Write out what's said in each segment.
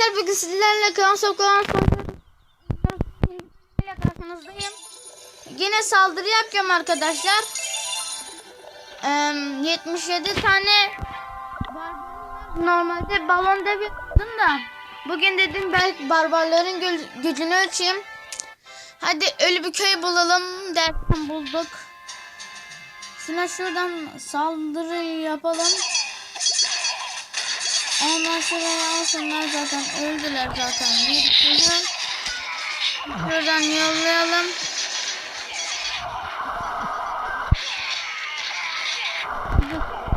arkadaşlar bugün sizlerle Klan Sokağı'nın ile karşınızdayım. Yine saldırı yapacağım arkadaşlar. Eee, 77 tane. Normalde balon dev yaptım da. Bugün dedim belki barbarların gö- gücünü ölçeyim. Hadi ölü bir köy bulalım derken bulduk. Şuna şuradan saldırı yapalım. Ondan sonra alsınlar zaten öldüler zaten. Bir sürü. Şuradan yollayalım.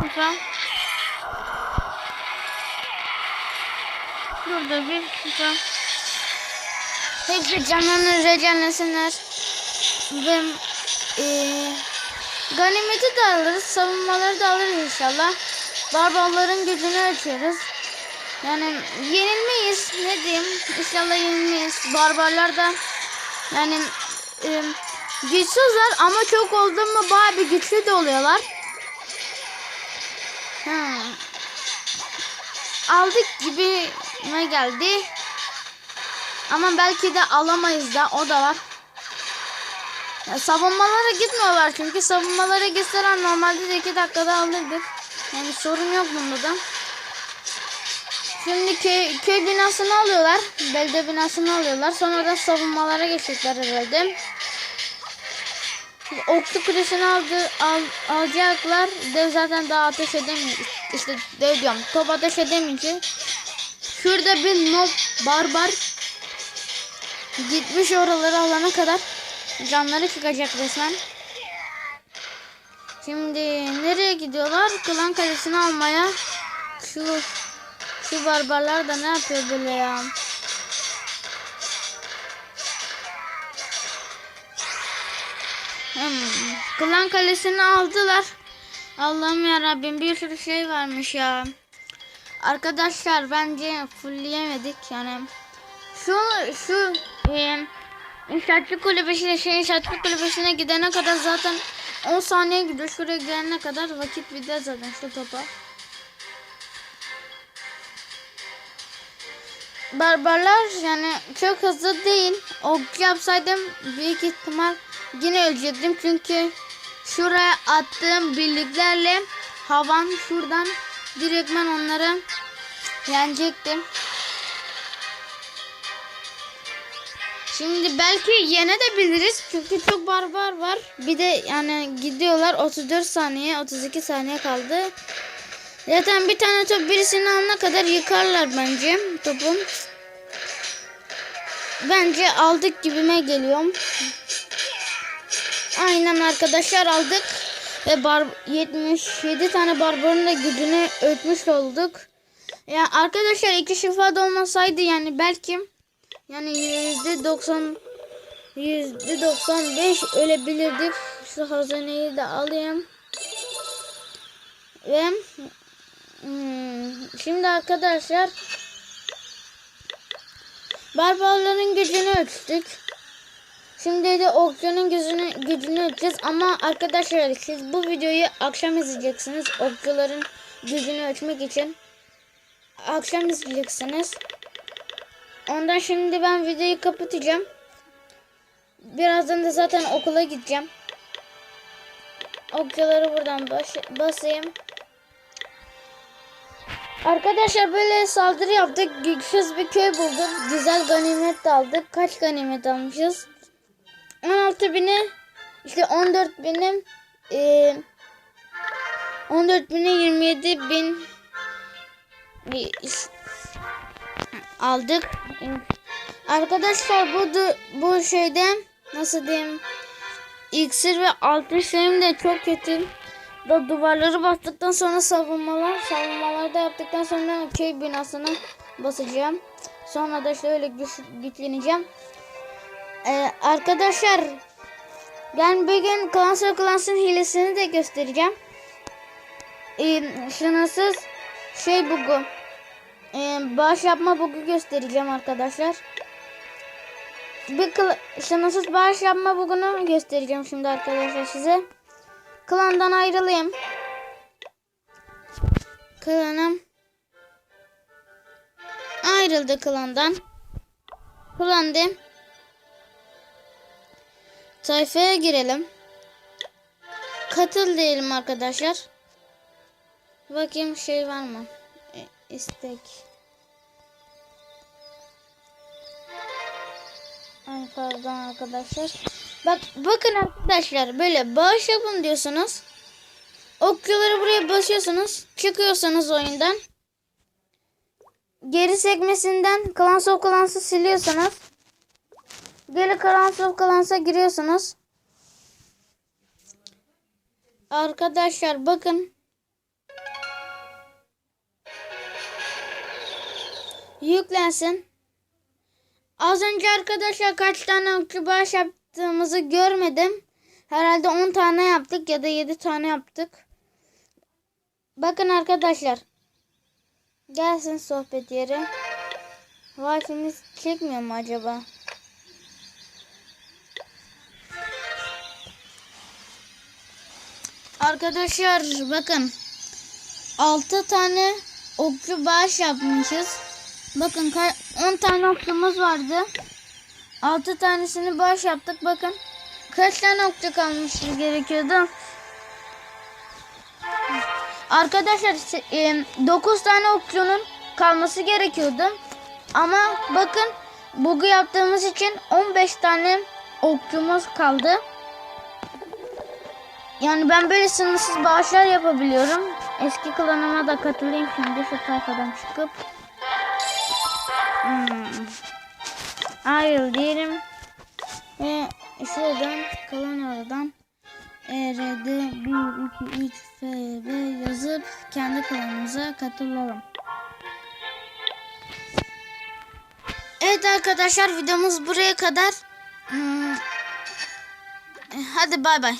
Kupa. Burada bir kupa. Hepsi canlarını regenlesinler. Ve eee ganimeti de alırız. Savunmaları da alırız inşallah. Barbarların gücünü ölçüyoruz. Yani yenilmeyiz. Ne diyeyim? İnşallah yenilmeyiz. Barbarlar da yani e, güçsüzler ama çok oldu mu bayağı bir güçlü de oluyorlar. Hmm. Aldık gibi ne geldi? Ama belki de alamayız da o da var. Ya, savunmalara gitmiyorlar çünkü savunmalara gitseler normalde de 2 dakikada alırdık. Yani sorun yok bunda da. Şimdi köy, köy binasını alıyorlar. Belediye binasını alıyorlar. Sonradan savunmalara geçecekler herhalde. Oklu kulesini aldı, al, alacaklar. Dev zaten daha ateş edemiyor. İşte dev diyorum. Top ateş edemeyince. Şurada bir nob barbar gitmiş oraları alana kadar canları çıkacak resmen. Şimdi nereye gidiyorlar? Klan kalesini almaya. Şu şu barbarlar da ne yapıyor böyle ya? Hmm. Klan kalesini aldılar. Allah'ım ya Rabbim bir sürü şey varmış ya. Arkadaşlar bence fullleyemedik yani. Şu şu e, inşaatçı kulübesine şey inşaatçı kulübesine gidene kadar zaten 10 saniye gidiyor. Şuraya gelene kadar vakit biter zaten şu topa. Barbarlar yani çok hızlı değil. Okçu yapsaydım büyük ihtimal yine ölecektim. Çünkü şuraya attığım birliklerle havan şuradan direktmen onları yenecektim. Şimdi belki yene de biliriz. Çünkü çok barbar var. Bir de yani gidiyorlar 34 saniye 32 saniye kaldı. Zaten bir tane top birisini alana kadar yıkarlar bence topu. Bence aldık gibime geliyor. Aynen arkadaşlar aldık. Ve bar 77 tane barbarın da gücünü ölçmüş olduk. Ya arkadaşlar iki şifa da olmasaydı yani belki yani yüzde 90 yüzde 95 ölebilirdik. Şu hazineyi de alayım. Ve Hmm, şimdi arkadaşlar barbarların gücünü ölçtük. Şimdi de okçunun gücünü, gücünü ölçeceğiz ama arkadaşlar siz bu videoyu akşam izleyeceksiniz. Okçuların gücünü ölçmek için akşam izleyeceksiniz. Ondan şimdi ben videoyu kapatacağım. Birazdan da zaten okula gideceğim. Okçuları buradan baş, basayım. Arkadaşlar böyle saldırı yaptık. Güçsüz bir köy bulduk. Güzel ganimet aldık. Kaç ganimet almışız? 16 bini işte 14 binim e, 14 bine 27 bin aldık. Arkadaşlar bu bu şeyden nasıl diyeyim iksir ve altın şeyim de çok kötü da duvarları bastıktan sonra savunmalar savunmalarda yaptıktan sonra köy binasını basacağım. Sonra da şöyle güç, güçleneceğim. Ee, arkadaşlar ben bugün Clansor Clans'ın hilesini de göstereceğim. Ee, sınırsız şey bugu. Ee, bağış yapma bugu göstereceğim arkadaşlar. Bir sınırsız bağış yapma bugunu göstereceğim şimdi arkadaşlar size. Klandan ayrılayım. Klanım ayrıldı klandan. Klandım. Sayfaya girelim. Katıl diyelim arkadaşlar. Bakayım şey var mı? E, istek. Ay pardon arkadaşlar. Bak bakın arkadaşlar böyle bağış yapın diyorsunuz. Okçuları buraya basıyorsunuz. Çıkıyorsunuz oyundan. Geri sekmesinden Clans of Clans'ı siliyorsunuz. Geri Clans of Clans'a giriyorsunuz. Arkadaşlar bakın. Yüklensin. Az önce arkadaşlar kaç tane okçu bağış yaptığımızı görmedim. Herhalde 10 tane yaptık ya da 7 tane yaptık. Bakın arkadaşlar. Gelsin sohbet yeri. Wi-Fi'miz çekmiyor mu acaba? Arkadaşlar bakın. 6 tane okçu bağış yapmışız. Bakın ka- 10 tane okçumuz vardı. 6 tanesini bağış yaptık. Bakın. Kaç tane okçu kalmıştı gerekiyordu? Arkadaşlar 9 tane okçunun kalması gerekiyordu. Ama bakın bugü yaptığımız için 15 tane okçumuz kaldı. Yani ben böyle sınırsız bağışlar yapabiliyorum. Eski klanıma da katılayım şimdi şu sayfadan çıkıp. Hmm. Ayrıl diyelim. Ve şuradan kalan oradan ERD 1 2 3 FB yazıp kendi klanımıza katılalım. Evet arkadaşlar videomuz buraya kadar. Hmm. Hadi bay bay.